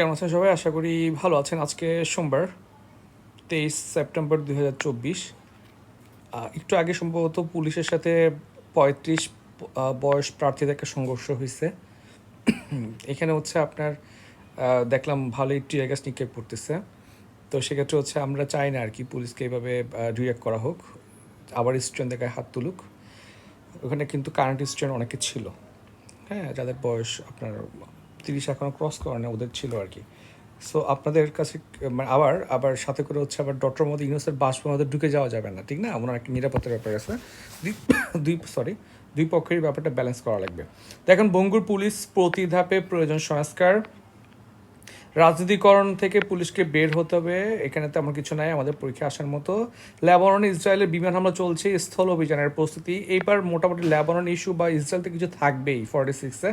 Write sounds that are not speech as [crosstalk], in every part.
কেমন আছেন সবাই? আশা করি ভালো আছেন। আজকে সোমবার, তেইশ সেপ্টেম্বর দুই হাজার চব্বিশ। একটু আগে সম্ভবত পুলিশের সাথে পঁয়ত্রিশ বয়স প্রার্থীদের একটা সংঘর্ষ হয়েছে। এখানে হচ্ছে আপনার দেখলাম ভালোই টিয়ার গ্যাস নিক্ষেপ করতেছে। তো সেক্ষেত্রে হচ্ছে আমরা চাই না আর কি পুলিশকে এইভাবে রিয়াক্ট করা হোক। আবার স্টুডেন্টদের গায়ে হাত তুলুক। ওখানে কিন্তু কারেন্ট স্টুডেন্ট অনেকে ছিল। হ্যাঁ যাদের বয়স আপনার তিরিশ এখনও ক্রস করে না ওদের ছিল আর কি। সো আপনাদের কাছে মানে আবার আবার সাথে করে হচ্ছে আবার ডক্টর মোহাম্মদ ইউনুসের বাসপ মধ্যে ঢুকে যাওয়া যাবে না, ঠিক না? ওনার একটা নিরাপত্তার ব্যাপার আছে। দুই দুই সরি দুই পক্ষের ব্যাপারটা ব্যালেন্স করা লাগবে। দেখেন, বঙ্গুর পুলিশ প্রতি ধাপে প্রয়োজন সংস্কার। রাজনীতিকরণ থেকে পুলিশকে বের হতে হবে। এখানে তেমন কিছু নাই, আমাদের পরীক্ষা আসার মতো। লেবাননে, ইসরায়েলের বিমান হামলা চলছে, স্থল অভিযানের প্রস্তুতি। এইবার মোটামুটি লেবানন ইস্যু বা ইসরায়েলতে কিছু থাকবেই ফর্টি সিক্সে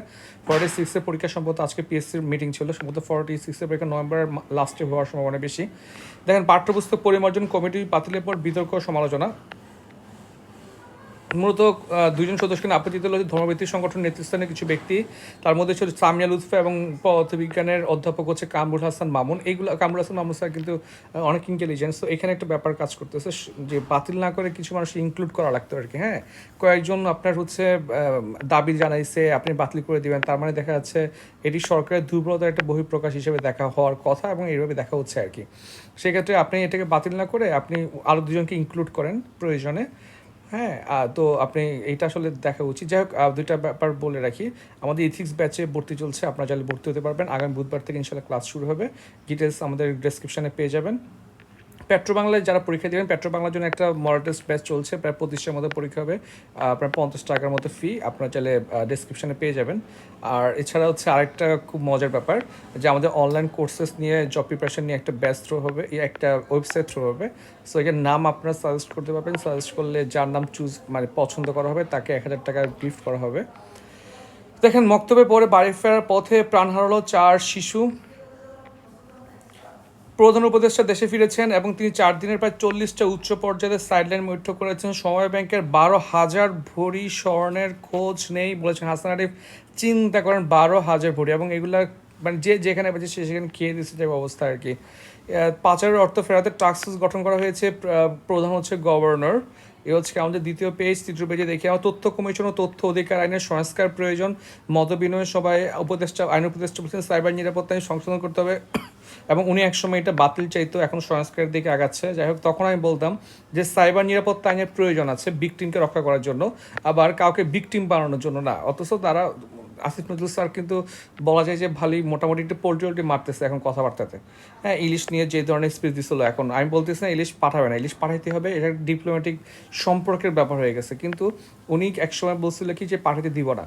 ফর্টি সিক্সের পরীক্ষা সম্ভবত আজকে পিএসসির মিটিং ছিল, সম্ভবত ফর্টি সিক্সের পরীক্ষা নভেম্বরের লাস্টে হওয়ার সম্ভাবনা বেশি। দেখেন, পাঠ্যপুস্তক পরিমার্জন কমিটি বাতিলের পর বিতর্ক সমালোচনা। মূলত দুজন সদস্যকে আপত্তি তুলে ধর্মভিত্তিক সংগঠন নেতৃস্থানীয় কিছু ব্যক্তি, তার মধ্যে ছিল সামিয়া লুৎফা এবং পদার্থবিজ্ঞানের অধ্যাপক হচ্ছে কামরুল হাসান মামুন। এইগুলো, কামরুল হাসান মামুন স্যার কিন্তু অনেক ইন্টেলিজেন্স তো এখানে একটা ব্যাপার কাজ করতেছে যে বাতিল না করে কিছু মানুষ ইনক্লুড করা লাগতো আর কি হ্যাঁ? কয়েকজন আপনার হচ্ছে দাবি জানাইছে, আপনি বাতিল করে দিবেন, তার মানে দেখা যাচ্ছে এটি সরকারের দুর্বলতার একটা বহিঃপ্রকাশ হিসেবে দেখা হওয়ার কথা এবং এইভাবে দেখা হচ্ছে আর কি। সেক্ষেত্রে আপনি এটাকে বাতিল না করে আপনি আরও দুজনকে ইনক্লুড করেন প্রয়োজনে। হ্যাঁ তো আপনি এটা আসলে দেখা উচিত। যাই হোক দুইটা ব্যাপার বলে রাখি। আমাদের ইথিক্স ব্যাচে ভর্তি চলছে, আপনারা চাইলে ভর্তি হতে পারবেন। আগামী বুধবার থেকে ইনশাল্লাহ ক্লাস শুরু হবে। ডিটেলস আমাদের ডেসক্রিপশানে পেয়ে যাবেন। পেট্রো বাংলায় যারা পরীক্ষা দেবেন পেট্রো বাংলার জন্য একটা মডেল টেস্ট ব্যাচ চলছে, প্রায় পঁচিশের মতো পরীক্ষা হবে। প্রায় পঞ্চাশ টাকার মতো ফি আপনারা চাইলে ডেসক্রিপশনে পেয়ে যাবেন। আর এছাড়া হচ্ছে আরেকটা খুব মজার ব্যাপার, যে আমাদের অনলাইন কোর্সেস নিয়ে জব প্রিপারেশন নিয়ে একটা ব্যাচ থ্রো হবে একটা ওয়েবসাইট থ্রো হবে। সো এখানে নাম আপনারা সাজেস্ট করতে পারবেন। সাজেস্ট করলে যার নাম চুজ মানে পছন্দ করা হবে, তাকে এক হাজার টাকা গিফট করা হবে। দেখেন মক্তব্যের পরে বাড়ি ফেরার পথে প্রাণ হারালো চার শিশু। প্রধান উপদেষ্টা দেশে ফিরেছেন এবং তিনি চার দিনের প্রায় চল্লিশটা উচ্চ পর্যায়ের সাইডলাইন বৈঠক করেছেন। সময় ব্যাংকের বারো হাজার ভরি স্বর্ণের খোঁজ নেই বলেছেন হাসান আরিফ। চিন্তা করেন বারো হাজার ভরি এবং এগুলা মানে যে যেখানে পেয়েছে সে সেখানে খেয়ে দিচ্ছে যে অবস্থা আর কি। পাচারের অর্থ ফেরাতে টাস্ক গঠন করা হয়েছে প্রধান হচ্ছে গভর্নর এ হচ্ছে আমাদের দ্বিতীয় পেজ তৃতীয় পেজে দেখে আমার তথ্য কমিশন ও তথ্য অধিকার আইনের সংস্কার প্রয়োজন। মতবিনিময় সবাই উপদেষ্টা, আইন উপদেষ্টা বলছেন সাইবার নিরাপত্তা সংশোধন করতে হবে। এবং উনি একসময় এটা বাতিল চাইতো এখন সংস্কারের দিকে আগাচ্ছে। যাই হোক, তখন আমি বলতাম যে সাইবার নিরাপত্তা আইনের প্রয়োজন আছে বিকটিমকে রক্ষা করার জন্য। আবার কাউকে বিকটিম বানানোর জন্য না। অথচ তারা আসিফ নজরুল স্যার কিন্তু বলা যায় যে ভালোই মোটামুটি একটু পোল্ট্রি মারতেছে এখন কথাবার্তাতে। হ্যাঁ ইলিশ নিয়ে যে ধরনের স্পিচ দিছিল এখন, আমি বলতেছি না ইলিশ পাঠাবে না, ইলিশ পাঠাইতে হবে, এটা ডিপ্লোম্যাটিক সম্পর্কের ব্যাপার হয়ে গেছে। কিন্তু উনি একসময় বলছিল কি যে পাঠাতে দিব না।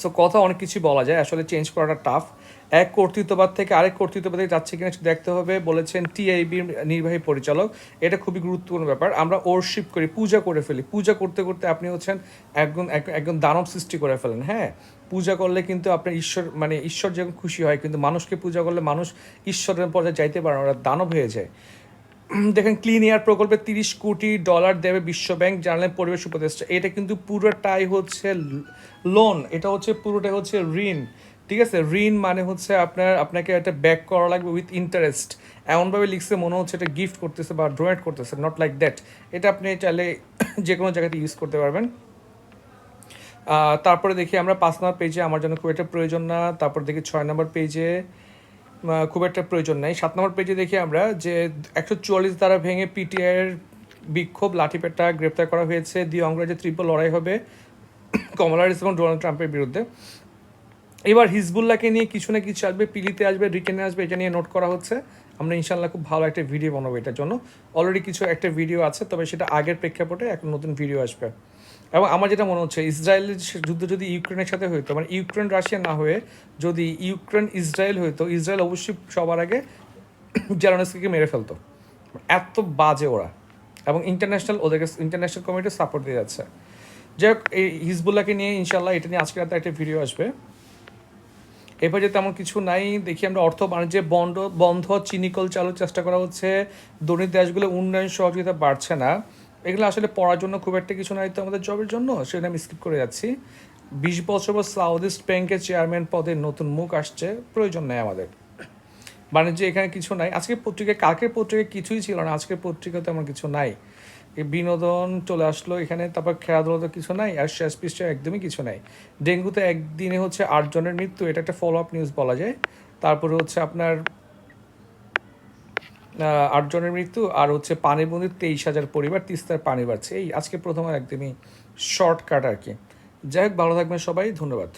সো কথা অনেক কিছু বলা যায়। আসলে চেঞ্জ করাটা টাফ এক কর্তৃত্ববাদ থেকে আরেক কর্তৃত্ববাদে যাচ্ছে কিনা দেখতে হবে বলেছেন টিআইবির নির্বাহী পরিচালক। এটা খুবই গুরুত্বপূর্ণ ব্যাপার। আমরা ওরশিপ করি পূজা করে ফেলি। পূজা করতে করতে আপনি হচ্ছেন একজন এক- একজন দানব সৃষ্টি করে ফেলেন হ্যাঁ? পূজা করলে কিন্তু আপনার ঈশ্বর মানে ঈশ্বর যখন খুশি হয় কিন্তু মানুষকে পূজা করলে মানুষ ঈশ্বরের পর্যায়ে যাইতে পারে না, ওরা দানব হয়ে যায়। দেখেন ক্লিন এয়ার প্রকল্পে তিরিশ কোটি ডলার দেবে বিশ্বব্যাংক জানালেন পরিবেশ উপদেষ্টা। এটা কিন্তু পুরোটাই হচ্ছে লোন এটা হচ্ছে, পুরোটাই হচ্ছে ঋণ, ঠিক আছে? ঋণ মানে হচ্ছে আপনার, আপনাকে একটা ব্যাক করা লাগবে উইথ ইন্টারেস্ট এমনভাবে লিখছে, মনে হচ্ছে এটা গিফট করতেছে বা ডোনেট করতেছে নট লাইক দ্যাট এটা আপনি চাইলে [coughs] যে কোনো জায়গাতে ইউজ করতে পারবেন। তারপরে দেখি আমরা পাঁচ নম্বর পেজে আমার জন্য খুব একটা প্রয়োজন না। তারপর দেখি ছয় নম্বর পেজে খুব একটা প্রয়োজন নাই। সাত নম্বর পেজে দেখি আমরা যে একশো চুয়াল্লিশ দ্বারা ভেঙে পিটিআইয়ের বিক্ষোভ, লাঠিপেটা গ্রেপ্তার করা হয়েছে। দিয়ে অঙ্গরাজ্যে তীব্র লড়াই হবে কমলা হ্যারিস এবং ডোনাল্ড ট্রাম্পের বিরুদ্ধে। এবার হিজবুল্লাহকে নিয়ে কিছু না কিছু আসবে, পিলিতে আসবে রিটেনে আসবে, এটা নিয়ে নোট করা হচ্ছে। আমরা ইনশাল্লাহ খুব ভালো একটা ভিডিও বানাবো এটার জন্য। অলরেডি কিছু একটা ভিডিও আছে, তবে সেটা আগের প্রেক্ষাপটে একটা নতুন ভিডিও আসবে। এবং আমার যেটা মনে হচ্ছে, ইসরায়েলের যুদ্ধ যদি ইউক্রেনের সাথে হইতো মানে ইউক্রেন রাশিয়া না হয়ে যদি ইউক্রেন ইসরায়েল হইতো ইসরায়েল অবশ্যই সবার আগে জেরোনেস্কিকে মেরে ফেলতো। এত বাজে ওরা। এবং ইন্টারন্যাশনাল ওদেরকে ইন্টারন্যাশনাল কমিটি সাপোর্ট দিয়ে যাচ্ছে। যাই হোক, এই হিজবুল্লাহকে নিয়ে ইনশাল্লাহ এটা নিয়ে আজকে রাতে একটা ভিডিও আসবে। এরপর যে তেমন কিছু নাই, দেখি আমরা অর্থ বাণিজ্যে বন্ধ বন্ধ চিনিকল চালুর চেষ্টা করা হচ্ছে। দরিদ্র দেশগুলো উন্নয়ন সহযোগিতা বাড়ছে না। এগুলো আসলে পড়ার জন্য খুব একটা কিছু নাই তো আমাদের জবের জন্য, সেটা আমি স্কিপ করে যাচ্ছি। বিশ বছর পর সাউথ ইস্ট ব্যাংকের চেয়ারম্যান পদে নতুন মুখ আসছে, প্রয়োজন নেই আমাদের। বাণিজ্য এখানে কিছু নাই। আজকে পত্রিকায় কালকের পত্রিকায় কিছুই ছিল না, আজকের পত্রিকাতে আমার কিছু নাই। এই বিনোদন চলে আসলো এখানে, তারপর খেলাধুলা তো কিছু নাই, আর শেষ পৃষ্ঠে একদমই কিছু নাই। ডেঙ্গুতে একদিনে হচ্ছে আটজনের মৃত্যু, এটা একটা ফলো আপ নিউজ বলা যায়। তারপরে হচ্ছে আপনার আটজনের মৃত্যু আর হচ্ছে পানিবন্দি তেইশ হাজার পরিবার তিস্তার পানি বাড়ছে। এই আজকে প্রথম একদমই শর্টকাট আর কি। যাই হোক, ভালো থাকবেন সবাই, ধন্যবাদ।